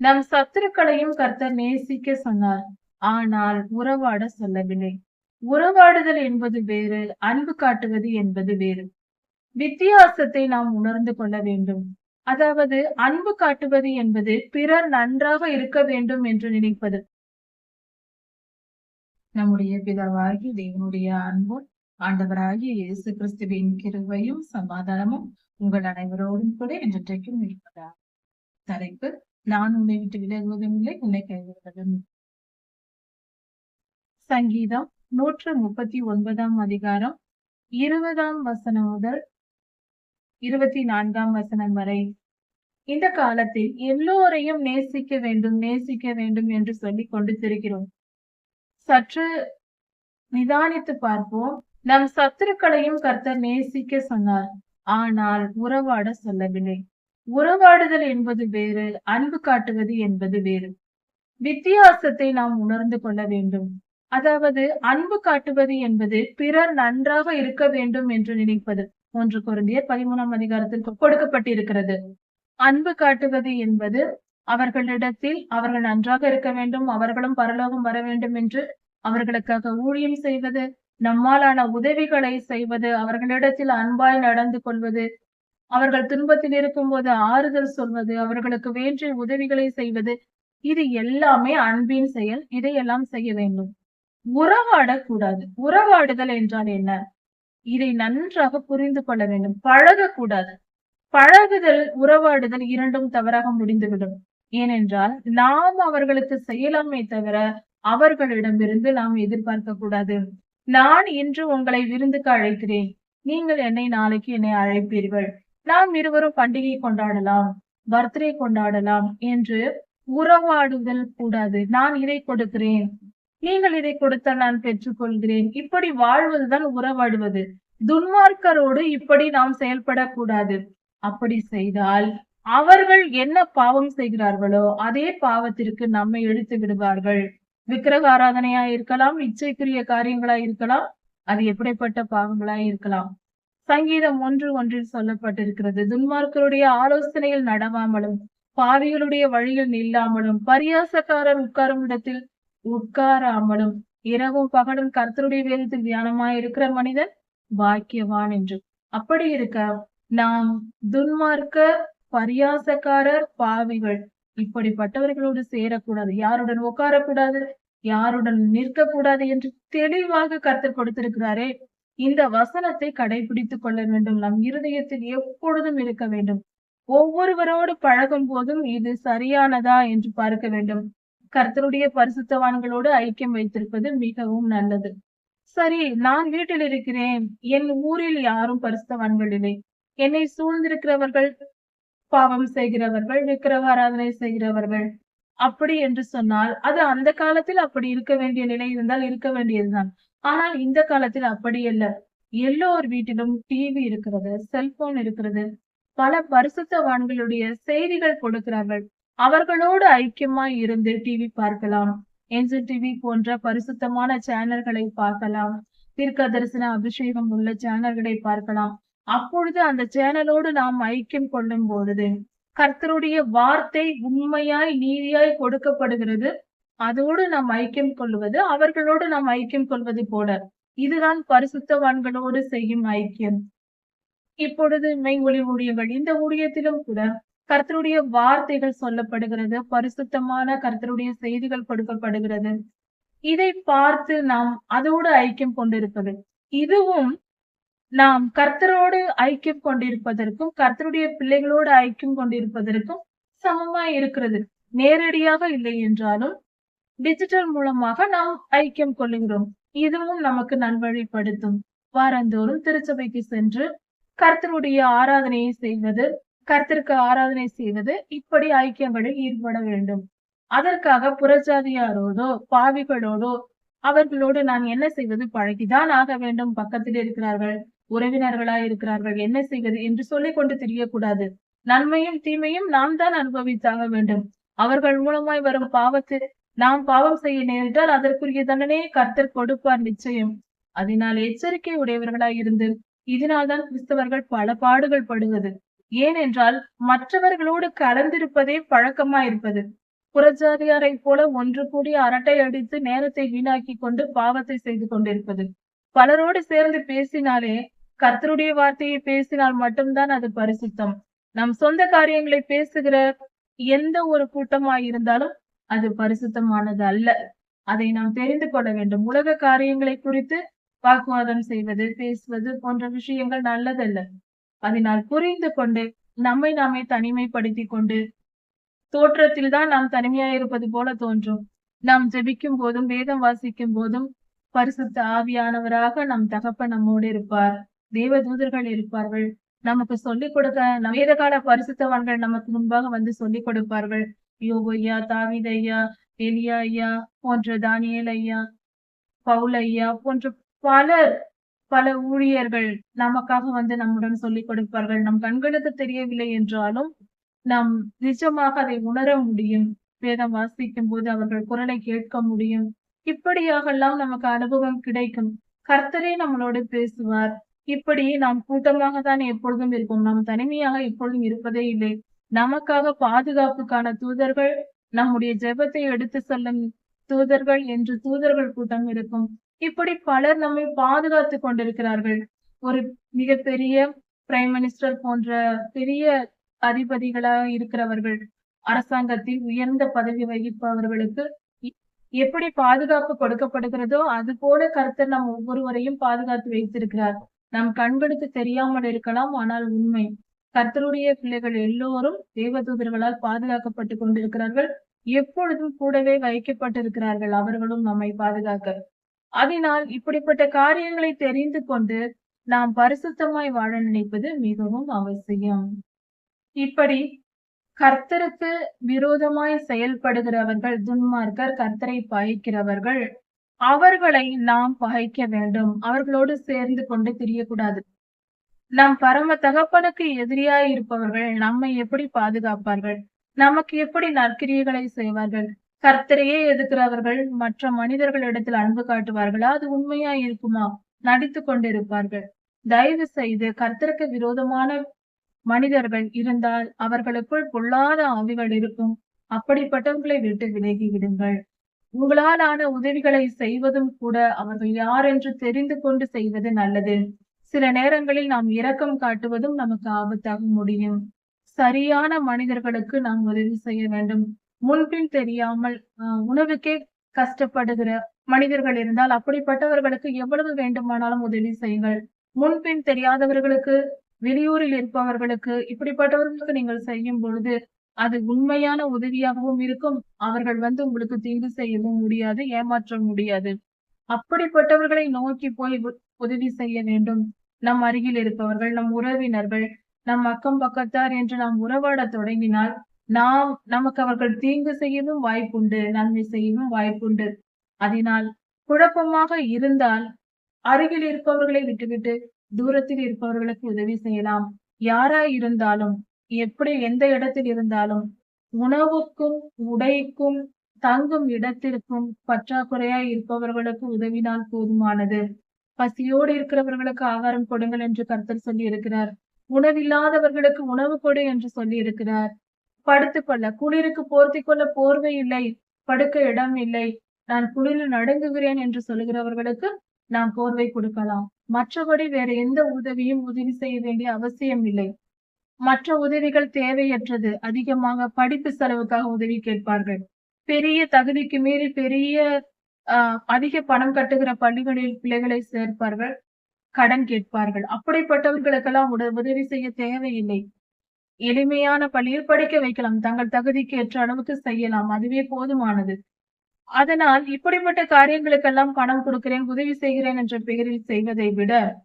நம் சத்துருக்களையும் கர்த்தர் நேசிக்க சொன்னார். ஆனால் உறவாட சொல்லவில்லை. உறவாடுதல் என்பது வேறு அன்பு காட்டுவது என்பது வேறு. வித்தியாசத்தை நாம் உணர்ந்து கொள்ள வேண்டும். அதாவது அன்பு காட்டுவது என்பது பிறர் நன்றாக இருக்க வேண்டும் என்று நினைப்பது. நம்முடைய பிதாவாகி தேவனுடைய அன்பும் ஆண்டவராகிய இயேசு கிறிஸ்துவின் கிருவையும் சமாதானமும் உங்கள் அனைவரோடும் கூட என்றைக்கும் இருப்பதா தலைப்பு நான் உன்னை விட்டு விலகுவதும் இல்லை உன்னை கைவிடுவதும் சங்கீதம் நூற்று முப்பத்தி ஒன்பதாம் அதிகாரம் இருபதாம் வசனம் முதல் இருபத்தி நான்காம் வசனம் வரை. இந்த காலத்தில் எல்லோரையும் நேசிக்க வேண்டும் நேசிக்க வேண்டும் என்று சொல்லிக் கொண்டு திரிகிறோம். சற்று நிதானித்து பார்ப்போம். நம் சத்துருக்களையும் கர்த்தர் நேசிக்க சொன்னார். ஆனால் உறவாட சொல்லவில்லை. உறவாடுதல் என்பது வேறு அன்பு காட்டுவது என்பது வேறு. வித்தியாசத்தை நாம் உணர்ந்து கொள்ள வேண்டும். அதாவது அன்பு காட்டுவது என்பது பிறர் நன்றாக இருக்க வேண்டும் என்று நினைப்பது. ஒன்று குருந்தியர் பதிமூணாம் அதிகாரத்தில் கொடுக்கப்பட்டிருக்கிறது. அன்பு காட்டுவது என்பது அவர்களிடத்தில் அவர்கள் நன்றாக இருக்க வேண்டும் அவர்களும் பரலோகம் வர வேண்டும் என்று அவர்களுக்காக ஊழியம் செய்வது நம்மாலான உதவிகளை செய்வது அவர்களிடத்தில் அன்பாய் நடந்து கொள்வது அவர்கள் துன்பத்தில் இருக்கும் போது ஆறுதல் சொல்வது அவர்களுக்கு வேண்டிய உதவிகளை செய்வது இது எல்லாமே அன்பின் செயல். இதையெல்லாம் செய்ய வேண்டும். உறவாடக்கூடாது. உறவாடுதல் என்றால் என்ன? இதை நன்றாக புரிந்து கொள்ள வேண்டும். பழகக்கூடாது. பழகுதல் உறவாடுதல் இரண்டும் தவறாக முடிந்துவிடும். ஏனென்றால் நாம் அவர்களுக்கு செய்யலாமே தவிர அவர்களிடமிருந்து நாம் எதிர்பார்க்க கூடாது நான் இன்று உங்களை விருந்துக்கு அழைக்கிறேன். நீங்கள் என்னை நாளைக்கு என்னை அழைப்பீர்கள். நாம் இருவரும் பண்டிகை கொண்டாடலாம் பர்த்டே கொண்டாடலாம் என்று உறவாடுதல் கூடாது. நான் இதை கொடுக்கிறேன். நீங்கள் இதை கொடுத்தால் நான் பெற்றுக்கொள்கிறேன். இப்படி வாழ்வதுதான் உறவாடுவது. துன்மார்க்கரோடு இப்படி நாம் செயல்படக்கூடாது. அப்படி செய்தால் அவர்கள் என்ன பாவம் செய்கிறார்களோ அதே பாவத்திற்கு நம்மை எடுத்து விடுவார்கள். விக்கிரக ஆராதனையா இருக்கலாம் இச்சைக்குரிய காரியங்களா இருக்கலாம் அது எப்படிப்பட்ட பாவங்களா இருக்கலாம் சங்கீதம் ஒன்று ஒன்றில் சொல்லப்பட்டிருக்கிறது. துன்மார்க்கருடைய ஆலோசனையில் நடவாமலும் பாவிகளுடைய வழியில் நில்லாமலும் பரியாசக்காரர் உட்காரும் இடத்தில் உட்காராமலும் இரவும் பகலும் கர்த்தருடைய வேதத்தில் தியானமாய் இருக்கிற மனிதன் பாக்கியவான் என்று. அப்படி இருக்க நாம் துன்மார்க்க பரியாசக்காரர் பாவிகள் இப்படிப்பட்டவர்களோடு சேரக்கூடாது. யாருடன் உட்காரக்கூடாது? யாருடன் நிற்கக்கூடாது என்று தெளிவாக கருத்து கொடுத்திருக்கிறாரே. இந்த வசனத்தை கடைபிடித்துக் கொள்ள வேண்டும். நம் இருதயத்தில் எப்பொழுதும் இருக்க வேண்டும். ஒவ்வொருவரோடு பழகும் போதும் இது சரியானதா என்று பார்க்க வேண்டும். கர்த்தருடைய பரிசுத்தவான்களோடு ஐக்கியம் வைத்திருப்பது மிகவும் நல்லது. சரி நான் வீட்டில் இருக்கிறேன். என் ஊரில் யாரும் பரிசுத்தவான்கள் இல்லை. என்னை சூழ்ந்திருக்கிறவர்கள் பாவம் செய்கிறவர்கள் விக்கிரவாராதனை செய்கிறவர்கள். அப்படி என்று சொன்னால் அது அந்த காலத்தில் அப்படி இருக்க வேண்டிய நிலை இருந்தால் இருக்க வேண்டியதுதான். ஆனால் இந்த காலத்தில் அப்படி அல்ல எல்லோர் வீட்டிலும் டிவி இருக்கிறது செல்போன் இருக்கிறது. பல பரிசுத்தவான்களுடைய செய்திகள் கொடுக்கிறார்கள். அவர்களோடு ஐக்கியமாய் இருந்து டிவி பார்க்கலாம். என்ஜி டிவி போன்ற பரிசுத்தமான சேனல்களை பார்க்கலாம். தீர்க்க தரிசன அபிஷேகம் உள்ள சேனல்களை பார்க்கலாம். அப்பொழுது அந்த சேனலோடு நாம் ஐக்கியம் கொள்ளும் பொழுது கர்த்தருடைய வார்த்தை உண்மையாய் நீதியாய் கொடுக்கப்படுகிறது. அதோடு நாம் ஐக்கியம் கொள்வது அவர்களோடு நாம் ஐக்கியம் கொள்வது போல. இதுதான் பரிசுத்தவான்களோடு செய்யும் ஐக்கியம். இப்பொழுது மெய் ஒளி ஊழியர்கள் இந்த ஊழியத்திலும் கூட கர்த்தருடைய வார்த்தைகள் சொல்லப்படுகிறது பரிசுத்தமான கர்த்தருடைய செய்திகள் கொடுக்கப்படுகிறது. இதை பார்த்து நாம் அதோடு ஐக்கியம் கொண்டிருப்பது. இதுவும் நாம் கர்த்தரோடு ஐக்கியம் கொண்டிருப்பதற்கும் கர்த்தருடைய பிள்ளைகளோடு ஐக்கியம் கொண்டிருப்பதற்கும் சமமாய் இருக்கிறது. நேரடியாக இல்லை என்றாலும் டிஜிட்டல் மூலமாக நாம் ஐக்கியம் கொள்ளுகிறோம் இதுவும் நமக்கு நல்வழிப்படுத்தும். வாரந்தோறும் திருச்சபைக்கு சென்று கர்த்தருடைய ஆராதனையை செய்வது கர்த்தருக்கு ஆராதனை செய்வது இப்படி ஐக்கியங்களில் ஈடுபட வேண்டும். அதற்காக புறஜாதியாரோடோ பாவிகளோடோ அவர்களோடு நான் என்ன செய்வது? பழகிதான் ஆக வேண்டும். பக்கத்தில் இருக்கிறார்கள் உறவினர்களா இருக்கிறார்கள். என்ன செய்வது என்று சொல்லிக் கொண்டு தெரியக்கூடாது. நன்மையும் தீமையும் நாம் தான் அனுபவித்தாக வேண்டும். அவர்கள் மூலமாய் வரும் பாவத்தில் நாம் பாவம் செய்ய நேரிட்டால் அதற்குரிய தண்டனையை கர்த்தர் கொடுப்பார் நிச்சயம். அதனால் எச்சரிக்கை உடையவர்களாய் இருந்து இதனால்தான் கிறிஸ்தவர்கள் பல பாடுகள் படுவது. ஏனென்றால் மற்றவர்களோடு கலந்திருப்பதே பழக்கமாயிருப்பது. புறஜாதியாரை போல ஒன்று கூடி அரட்டை அடித்து நேரத்தை வீணாக்கி கொண்டு பாவத்தை செய்து கொண்டிருப்பது. பலரோடு சேர்ந்து பேசினாலே கர்த்தருடைய வார்த்தையை பேசினால் மட்டும்தான் அது பரிசுத்தம். நம் சொந்த காரியங்களை பேசுகிற எந்த ஒரு கூட்டமாய் இருந்தாலும் அது பரிசுத்தமானது அல்ல. அதை நாம் தெரிந்து கொள்ள வேண்டும். உலக காரியங்களை குறித்து வாக்குவாதம் செய்வது பேசுவது போன்ற விஷயங்கள் நல்லதல்ல. அதனால் புரிந்து கொண்டு நம்மை நாமே தனிமைப்படுத்திக் கொண்டு தோற்றத்தில் தான் நாம் தனிமையா இருப்பது போல தோன்றும். நாம் ஜெபிக்கும் போதும் வேதம் வாசிக்கும் போதும் பரிசுத்த ஆவியானவராக நம் தகப்ப நம்மோடு இருப்பார். தேவ தூதர்கள் இருப்பார்கள். நமக்கு சொல்லிக் கொடுக்க நம் வேதகால பரிசுத்தவான்கள் நமக்கு முன்பாக வந்து சொல்லிக் கொடுப்பார்கள். யோகையா தாவிதையா எலியா ஐயா போன்ற தானியல் ஐயா பவுல் ஐயா போன்ற பலர் பல ஊழியர்கள் நமக்காக வந்து நம்முடன் சொல்லிக் கொடுப்பார்கள். நம் கண்களுக்கு தெரியவில்லை என்றாலும் நாம் நிஜமாக அதை உணர முடியும். வேதம் வாசிக்கும் போது அவர்கள் குரலை கேட்க முடியும். இப்படியாகலாம் நமக்கு அனுபவம் கிடைக்கும். கர்த்தரே நம்மளோடு பேசுவார். இப்படி நாம் கூட்டமாக தான் எப்பொழுதும் இருப்போம். நாம் தனிமையாக எப்பொழுதும் இருப்பதே இல்லை. நமக்காக பாதுகாப்புக்கான தூதர்கள் நம்முடைய ஜெபத்தை எடுத்து செல்லும் தூதர்கள் என்று தூதர்கள் கூட்டம் இருக்கும். இப்படி பலர் நம்மை பாதுகாத்து கொண்டிருக்கிறார்கள். ஒரு மிகப்பெரிய பிரைம் மினிஸ்டர் போன்ற பெரிய அதிபதிகளாக இருக்கிறவர்கள் அரசாங்கத்தில் உயர்ந்த பதவி வகிப்பவர்களுக்கு எப்படி பாதுகாப்பு கொடுக்கப்படுகிறதோ அது போல கருத்தர் நம் ஒவ்வொருவரையும் பாதுகாத்து வைத்திருக்கிறார். நம் கண்களுக்கு தெரியாமல் இருக்கலாம் ஆனால் உண்மை. கர்த்தருடைய பிள்ளைகள் எல்லோரும் தேவதூதர்களால் பாதுகாக்கப்பட்டு கொண்டிருக்கிறார்கள். எப்பொழுதும் கூடவே வைக்கப்பட்டிருக்கிறார்கள். அவர்களும் நம்மை பாதுகாக்க. அதனால் இப்படிப்பட்ட காரியங்களை தெரிந்து கொண்டு நாம் பரிசுத்தமாய் வாழ நினைப்பது மிகவும் அவசியம். இப்படி கர்த்தருக்கு விரோதமாய் செயல்படுகிறவர்கள் துன்மார்க்கர் கர்த்தரை பகைக்கிறவர்கள் அவர்களை நாம் பகைக்க வேண்டும். அவர்களோடு சேர்ந்து கொண்டு திரியக்கூடாது. நம் பரம தகப்பனுக்கு எதிரியாய் இருப்பவர்கள் நம்மை எப்படி பாதுகாப்பார்கள்? நமக்கு எப்படி நற்கிரியைகளை செய்வார்கள்? கர்த்தரையே எதிர்க்கிறவர்கள் மற்ற மனிதர்களிடத்தில் அன்பு காட்டுவார்களா? அது உண்மையா இருக்குமா? நடித்து கொண்டிருப்பார்கள். தயவு செய்து கர்த்தருக்கு விரோதமான மனிதர்கள் இருந்தால் அவர்களுக்குள் பொல்லாத ஆவிகள் இருக்கும். அப்படிப்பட்டவர்களை விட்டு விலகி விடுங்கள். உங்களாலான உதவிகளை செய்வதும் கூட அவர்கள் யார் என்று தெரிந்து கொண்டு செய்வது நல்லது. சில நேரங்களில் நாம் இரக்கம் காட்டுவதும் நமக்கு ஆபத்தாக முடியும். சரியான மனிதர்களுக்கு நாம் உதவி செய்ய வேண்டும். முன்பின் தெரியாமல் உணவுக்கே கஷ்டப்படுகிற மனிதர்கள் இருந்தால் அப்படிப்பட்டவர்களுக்கு எவ்வளவு வேண்டுமானாலும் உதவி செய்யுங்கள். முன்பின் தெரியாதவர்களுக்கு வெளியூரில் இருப்பவர்களுக்கு இப்படிப்பட்டவர்களுக்கு நீங்கள் செய்யும் பொழுது அது உண்மையான உதவியாகவும் இருக்கும். அவர்கள் வந்து உங்களுக்கு தீங்கு செய்யவும் முடியாது ஏமாற்ற முடியாது. அப்படிப்பட்டவர்களை நோக்கி போய் உ- உதவி செய்ய வேண்டும். நம் அருகில் இருப்பவர்கள் நம் உறவினர்கள் நம் அக்கம் பக்கத்தார் என்று நாம் உறவாட தொடங்கினால் நாம் நமக்கு அவர்கள் தீங்கு செய்யவும் வாய்ப்புண்டு நன்மை செய்யவும் வாய்ப்புண்டு. அதனால் குழப்பமாக இருந்தால் அருகில் இருப்பவர்களை விட்டுவிட்டு தூரத்தில் இருப்பவர்களுக்கு உதவி செய்யலாம். யாராய் இருந்தாலும் எப்படி எந்த இடத்தில் இருந்தாலும் உணவுக்கும் உடைக்கும் தங்கும் இடத்திற்கும் பற்றாக்குறையாய் இருப்பவர்களுக்கு உதவினால் போதுமானது. பசியோடு இருக்கிறவர்களுக்கு ஆகாரம் கொடுங்கள் என்று கர்த்தர் சொல்லி இருக்கிறார் உணவில்லாதவர்களுக்கு உணவு கொடு என்று சொல்லி இருக்கிறார் படுத்துக்கொள்ள குளிருக்கு போர்த்தி கொள்ள போர்வை இல்லை படுக்க இடம் இல்லை. நான் குளிரில் நடுங்குகிறேன் என்று சொல்லுகிறவர்களுக்கு நாம் போர்வை கொடுக்கலாம். மற்றபடி வேற எந்த உதவியும் உதவி செய்ய வேண்டிய அவசியம் இல்லை. மற்ற உதவிகள் தேவையற்றது. அதிகமாக படிப்பு செலவுக்காக உதவி கேட்பார்கள். பெரிய தகுதிக்கு மீறி பெரிய அதிக பணம் கட்டுகிற பள்ளிகளில் பிள்ளைகளை சேர்ப்பார்கள் கடன் கேட்பார்கள். அப்படிப்பட்டவர்களுக்கெல்லாம் உதவி செய்ய தேவையில்லை. எளிமையான பள்ளியில் படிக்க வைக்கலாம். தங்கள் தகுதிக்கு ஏற்ற அளவுக்கு செய்யலாம். அதுவே போதுமானது. அதனால் இப்படிப்பட்ட காரியங்களுக்கெல்லாம் பணம் கொடுக்கிறேன் உதவி செய்கிறேன் என்ற பெயரில் செய்வதை விட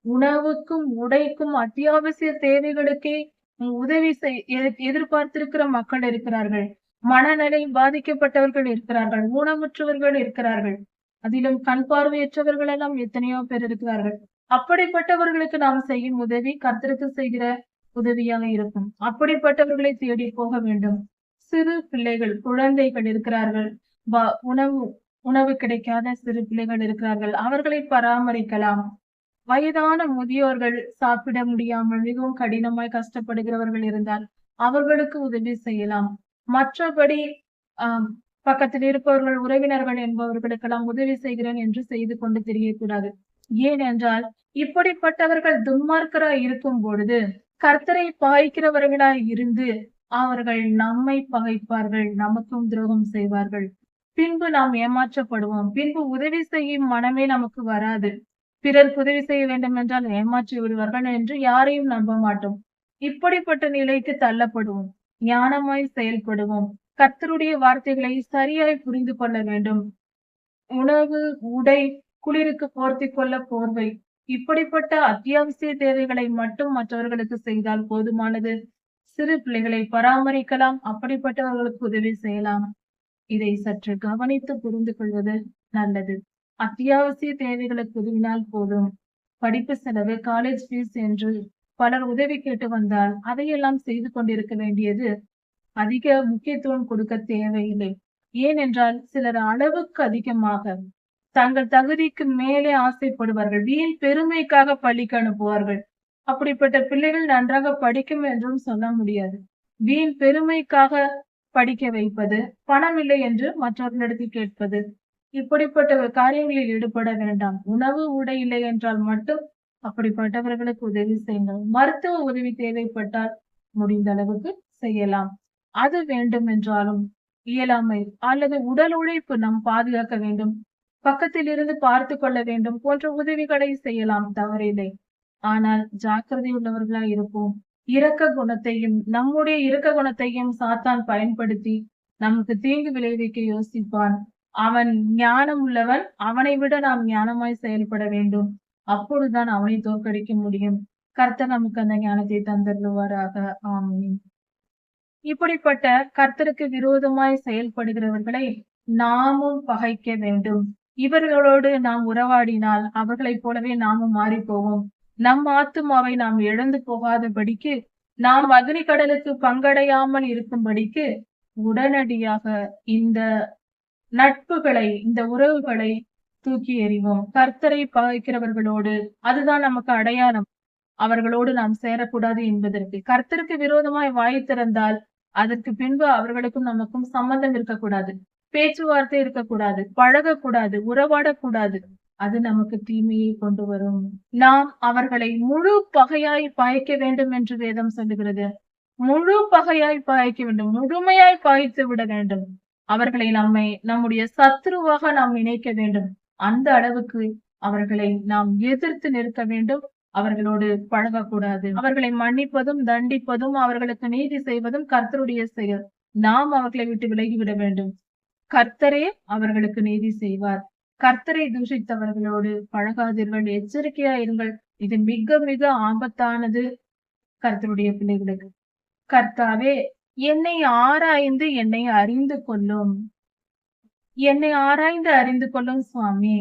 உணவுக்கும் உடைக்கும் அத்தியாவசிய தேவைகளுக்கே உதவி செய் எ- எதிர்பார்த்திருக்கிற மக்கள் இருக்கிறார்கள். மனநிலை பாதிக்கப்பட்டவர்கள் இருக்கிறார்கள் ஊனமுற்றவர்கள் இருக்கிறார்கள். அதிலும் கண் பார்வையற்றவர்கள் எல்லாம் எத்தனையோ பேர் இருக்கிறார்கள். அப்படிப்பட்டவர்களுக்கு நாம் செய்யும் உதவி கர்த்தருக்கு செய்கிற உதவியாக இருக்கும். அப்படிப்பட்டவர்களை தேடி போக வேண்டும். சிறு பிள்ளைகள் குழந்தைகள் இருக்கிறார்கள். உணவு உணவு கிடைக்காத சிறு பிள்ளைகள் இருக்கிறார்கள். அவர்களை பராமரிக்கலாம். வயதான முதியோர்கள் சாப்பிட முடியாமல் மிகவும் கடினமாய் கஷ்டப்படுகிறவர்கள் இருந்தால் அவர்களுக்கு உதவி செய்யலாம். மற்றபடி ஆஹ் பக்கத்தில் இருப்பவர்கள் உறவினர்கள் என்பவர்களுக்கெல்லாம் உதவி செய்கிறேன் என்று செய்து கொண்டு தெரியக்கூடாது. ஏனென்றால் இப்படிப்பட்டவர்கள் துன்மார்க்கராய் இருக்கும் பொழுது கர்த்தரை பாய்க்கிறவர்களாய் இருந்து அவர்கள் நம்மை பகைப்பார்கள் நமக்கும் துரோகம் செய்வார்கள். பின்பு நாம் ஏமாற்றப்படுவோம். பின்பு உதவி செய்யும் மனமே நமக்கு வராது. பிறர் உதவி செய்ய வேண்டும் என்றால் ஏமாற்றி விடுவார்கள் என்று யாரையும் நம்ப மாட்டோம். இப்படிப்பட்ட நிலைக்கு தள்ளப்படுவோம். ஞானமாய் செயல்படுவோம். கர்த்தருடைய வார்த்தைகளை சரியாய் புரிந்து கொள்ள வேண்டும். உணவு உடை குளிருக்கு போர்த்தி கொள்ள போர்வை இப்படிப்பட்ட அத்தியாவசிய தேவைகளை மட்டும் மற்றவர்களுக்கு செய்தால் போதுமானது. சிறு பிள்ளைகளை பராமரிக்கலாம் அப்படிப்பட்டவர்களுக்கு உதவி செய்யலாம். இதை சற்று கவனித்து புரிந்து கொள்வது நல்லது. அத்தியாவசிய தேவைகளுக்கு உதவினால் போதும். படிப்பு செலவு காலேஜ் ஃபீஸ் என்று பலர் உதவி கேட்டு வந்தால் அதையெல்லாம் செய்து கொண்டிருக்க வேண்டியது அதிக முக்கியத்துவம் கொடுக்க தேவையில்லை. ஏனென்றால் சிலர் அளவுக்கு அதிகமாக தங்கள் தகுதிக்கு மேலே ஆசைப்படுவார்கள். வீண் பெருமைக்காக பள்ளிக்கு அனுப்புவார்கள். அப்படிப்பட்ட பிள்ளைகள் நன்றாக படிக்கும் என்றும் சொல்ல முடியாது. வீண் பெருமைக்காக படிக்க வைப்பது பணம் இல்லை என்று மற்றவர்களிடத்தில் கேட்பது இப்படிப்பட்ட காரியங்களில் ஈடுபட வேண்டாம். உணவு உடை இல்லை என்றால் மட்டும் அப்படிப்பட்டவர்களுக்கு உதவி செய்யுங்கள். மருத்துவ உதவி தேவைப்பட்டால் முடிந்த அளவுக்கு செய்யலாம். அது வேண்டும் என்றாலும் இயலாமை அல்லது உடல் உழைப்பு நாம் பாதுகாக்க வேண்டும். பக்கத்தில் இருந்து பார்த்து கொள்ள வேண்டும் போன்ற உதவிகளை செய்யலாம். தவறில்லை. ஆனால் ஜாக்கிரதை உள்ளவர்களா இருப்போம். இரக்க குணத்தையும் நம்முடைய இரக்க குணத்தையும் சாத்தான் பயன்படுத்தி நமக்கு தீங்கு விளைவிக்க யோசிப்பான். அவன் ஞானம் உள்ளவன் அவனை விட நாம் ஞானமாய் செயல்பட வேண்டும். அப்பொழுதுதான் அவனை தோற்கடிக்க முடியும். கர்த்தர் நமக்கு அந்த ஞானத்தை தந்தருவாராக ஆமீன். இப்படிப்பட்ட கர்த்தருக்கு விரோதமாய் செயல்படுகிறவர்களை நாமும் பகைக்க வேண்டும். இவர்களோடு நாம் உறவாடினால் அவர்களைப் போலவே நாமும் மாறி போவோம் நம் ஆத்துமாவை நாம் இழந்து போகாதபடிக்கு நாம் அக்னி கடலுக்கு பங்கடையாமல் இருக்கும்படிக்கு உடனடியாக இந்த நட்புகளை இந்த உறவுகளை தூக்கி எறிவோம். கர்த்தரை பாய்க்கிறவர்களோடு அதுதான் நமக்கு அடையாளம். அவர்களோடு நாம் சேரக்கூடாது என்பதற்கு கர்த்தருக்கு விரோதமாய் வாய் திறந்தால் அதற்கு பின்பு அவர்களுக்கும் நமக்கும் சம்பந்தம் இருக்கக்கூடாது. பேச்சுவார்த்தை இருக்கக்கூடாது. பழகக்கூடாது. உறவாடக்கூடாது. அது நமக்கு தீமையை கொண்டு வரும். நாம் அவர்களை முழு பகையாய் பாய்க்க வேண்டும் என்று வேதம் சொல்லுகிறது. முழு பகையாய் பாய்க்க வேண்டும். முழுமையாய் பாய்த்து விட வேண்டும். அவர்களை நம்மை நம்முடைய சத்ருவாக நாம் நினைக்க வேண்டும். அந்த அளவுக்கு அவர்களை நாம் எதிர்த்து நிற்க வேண்டும். அவர்களோடு பழகக்கூடாது. அவர்களை மன்னிப்பதும் தண்டிப்பதும் அவர்களுக்கு நீதி செய்வதும் கர்த்தருடைய செயல். நாம் அவர்களை விட்டு விலகிவிட வேண்டும். கர்த்தரே அவர்களுக்கு நீதி செய்வார். கர்த்தரை தூஷித்தவர்களோடு பழகாதீர்கள். எச்சரிக்கையா இருங்கள். இது மிக மிக ஆபத்தானது கர்த்தருடைய பிள்ளைகளுக்கு. கர்த்தாவே என்னை ஆராய்ந்து என்னை அறிந்து கொள்ளும். என்னை ஆராய்ந்து அறிந்து கொள்ளும் சுவாமி.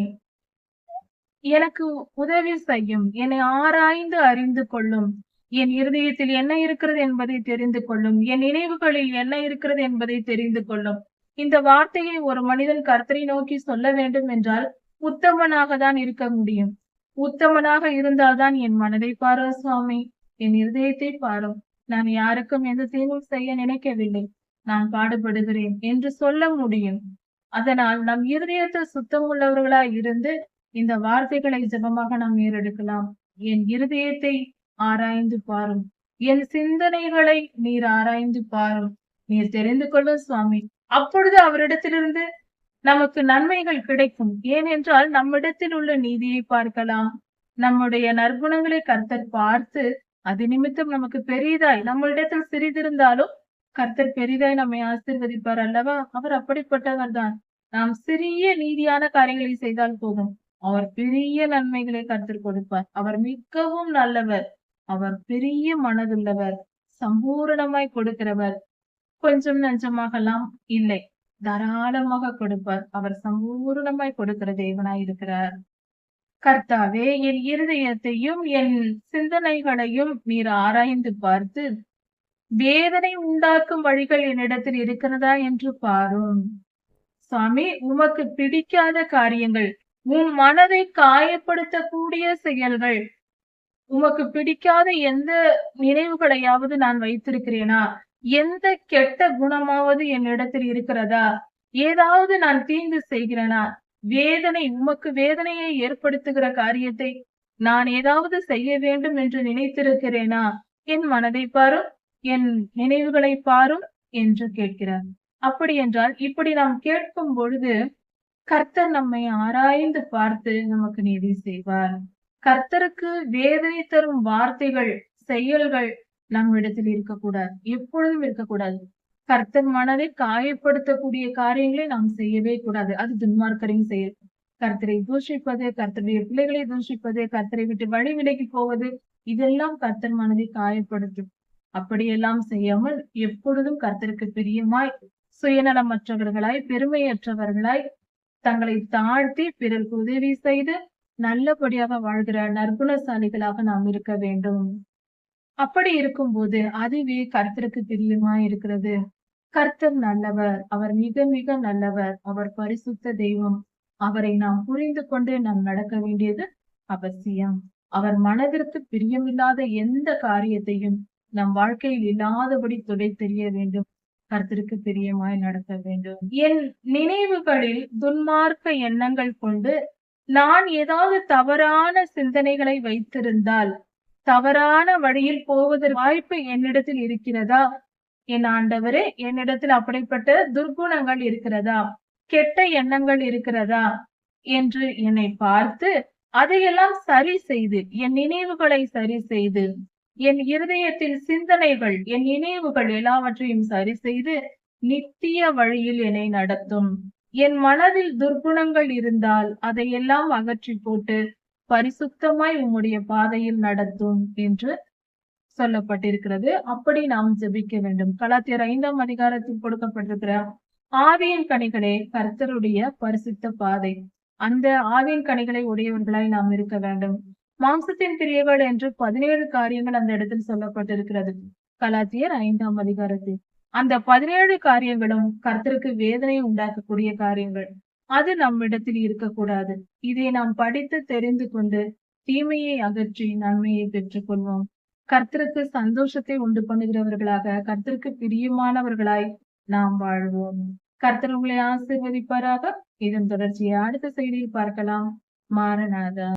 எனக்கு உதவி செய்யும். என்னை ஆராய்ந்து அறிந்து கொள்ளும். என் இருதயத்தில் என்ன இருக்கிறது என்பதை தெரிந்து கொள்ளும். என் நினைவுகளில் என்ன இருக்கிறது என்பதை தெரிந்து கொள்ளும். இந்த வார்த்தையை ஒரு மனிதன் கர்த்தரை நோக்கி சொல்ல வேண்டும் என்றால் உத்தமனாக தான் இருக்க முடியும். உத்தமனாக இருந்தால்தான் என் மனதை பாரு சுவாமி. என் இருதயத்தை பாரும். நான் யாருக்கும் எந்த தீங்கும் செய்ய நினைக்கவில்லை. நான் பாடுபடுகிறேன் என்று சொல்ல முடியும். அதனால் நம் இருதயத்தில் சுத்தம் உள்ளவர்களாய் இருந்து இந்த வார்த்தைகளை ஜபமாக நாம் ஏறெடுக்கலாம். என் இருதயத்தை ஆராய்ந்து பாரும். என் சிந்தனைகளை நீர் ஆராய்ந்து பாரும். நீர் தெரிந்து கொள்ளும் சுவாமி. அப்பொழுது அவரிடத்திலிருந்து நமக்கு நன்மைகள் கிடைக்கும். ஏனென்றால் நம்மிடத்தில் உள்ள நீதியை பார்க்கலாம். நம்முடைய நற்குணங்களை கர்த்தர் பார்த்து அது நிமித்தம் நமக்கு பெரிதாய் நம்மளிடத்தில் சிறிதிருந்தாலும் கர்த்தர் பெரிதாய் நம்மை ஆசிர்வதிப்பார் அல்லவா? அவர் அப்படிப்பட்டவர் தான் நாம் சிறிய நீதியான காரியங்களை செய்தால் போதும். அவர் பெரிய நன்மைகளை கருத்தில் கொடுப்பார். அவர் மிகவும் நல்லவர். அவர் பெரிய மனதுள்ளவர். சம்பூரணமாய் கொடுக்கிறவர். கொஞ்சம் நஞ்சமாகலாம் இல்லை. தாராளமாக கொடுப்பார். அவர் சம்பூரணமாய் கொடுக்கிற தேவனாய் இருக்கிறார். கர்த்தாவே என் இருதயத்தையும் என் சிந்தனைகளையும் நீர் ஆராய்ந்து பார்த்து வேதனை உண்டாக்கும் வழிகள் என்னிடத்தில் இருக்கிறதா என்று பாரும். சுவாமி உமக்கு பிடிக்காத காரியங்கள் உன் மனதை காயப்படுத்தக்கூடிய செயல்கள் உமக்கு பிடிக்காத எந்த நினைவுகளையாவது நான் வைத்திருக்கிறேனா? எந்த கெட்ட குணமாவது என்னிடத்தில் இருக்கிறதா? ஏதாவது நான் தீங்கு செய்கிறேனா? வேதனை உமக்கு வேதனையை ஏற்படுத்துகிற காரியத்தை நான் ஏதாவது செய்ய வேண்டும் என்று நினைத்திருக்கிறேனா? என் மனதை பாரும். என் நினைவுகளை பாரும் என்று கேட்கிறார். அப்படி என்றால் இப்படி நாம் கேட்கும் பொழுது கர்த்தர் நம்மை ஆராய்ந்து பார்த்து நமக்கு நீதி செய்வார். கர்த்தருக்கு வேதனை தரும் வார்த்தைகள் செயல்கள் நம்மிடத்தில் இருக்கக்கூடாது எப்பொழுதும் இருக்கக்கூடாது. கர்த்தர் மனதை காயப்படுத்தக்கூடிய காரியங்களை நாம் செய்யவே கூடாது. அது துன்மார்க்கரின் செயல். கர்த்தரை தூஷிப்பது கர்த்தருடைய பிள்ளைகளை தூஷிப்பது கர்த்தரை விட்டு வழி விலகி போவது இதெல்லாம் கர்த்தர் மனதை காயப்படுத்தும். அப்படியெல்லாம் செய்யாமல் எப்பொழுதும் கர்த்தருக்கு பிரியமாய் சுயநலமற்றவர்களாய் பெருமையற்றவர்களாய் தங்களை தாழ்த்தி பிறருக்கு உதவி செய்து நல்லபடியாக வாழ்கிற நற்குணசாலிகளாக நாம் இருக்க வேண்டும். அப்படி இருக்கும்போது அதுவே கர்த்தருக்கு பிரியமா இருக்கிறது. கர்த்தர் நல்லவர் அவர் மிக மிக நல்லவர். அவர் பரிசுத்த தெய்வம். அவரை நாம் புரிந்து கொண்டு நாம் நடக்க வேண்டியது அவசியம். அவர் மனதிற்கு பிரியமில்லாத எந்த காரியத்தையும் நம் வாழ்க்கையில் இல்லாதபடி துடை தெரிய வேண்டும். கருத்திற்கு பிரியமாய் நடத்த வேண்டும். என் நினைவுகளில் துன்மார்க்க எண்ணங்கள் கொண்டு நான் ஏதாவது தவறான சிந்தனைகளை வைத்திருந்தால் தவறான வழியில் போவதற்கு வாய்ப்பு என்னிடத்தில் இருக்கிறதா? என் ஆண்டவரே என்னிடத்தில் அப்படிப்பட்ட துர்குணங்கள் இருக்கிறதா? கெட்ட எண்ணங்கள் இருக்கிறதா? என்று என்னை பார்த்து அதையெல்லாம் சரி செய்து என் நினைவுகளை சரி செய்து என் இருதயத்தில் சிந்தனைகள் என் நினைவுகள் எல்லாவற்றையும் சரி செய்து நித்திய வழியில் என்னை நடத்தும். என் மனதில் துர்குணங்கள் இருந்தால் அதையெல்லாம் அகற்றி போட்டு பரிசுத்தமாய் உம்முடைய பாதையில் நடத்தும் என்று சொல்லப்பட்டிருக்கிறது. அப்படி நாம் ஜெபிக்க வேண்டும். கலாத்தியர் ஐந்தாம் அதிகாரத்தில் கொடுக்கப்பட்டிருக்கிற ஆவியின் கனிகளே கர்த்தருடைய பரிசுத்த பாதை. அந்த ஆவியின் கனிகளை உடையவர்களாய் நாம் இருக்க வேண்டும். மாம்சத்தின் கிரியைகள் என்று பதினேழு காரியங்கள் அந்த இடத்தில் சொல்லப்பட்டிருக்கிறது. கலாத்தியர் ஐந்தாம் அதிகாரத்தில். அந்த பதினேழு காரியங்களும் கர்த்தருக்கு வேதனை உண்டாக்கக்கூடிய காரியங்கள். அது நம்மிடத்தில் இருக்கக்கூடாது. இதை நாம் படித்து தெரிந்து கொண்டு தீமையை அகற்றி நன்மையை பெற்றுக்கொள்வோம். கர்த்தருக்கு சந்தோஷத்தை உண்டு பண்ணுகிறவர்களாக கர்த்தருக்கு பிரியமானவர்களாய் நாம் வாழ்வோம். கர்த்தர் உங்களை ஆசீர்வதிப்பாராக. இதன் தொடர்ச்சியை அடுத்த செய்தியில் பார்க்கலாம். மாறனாதா.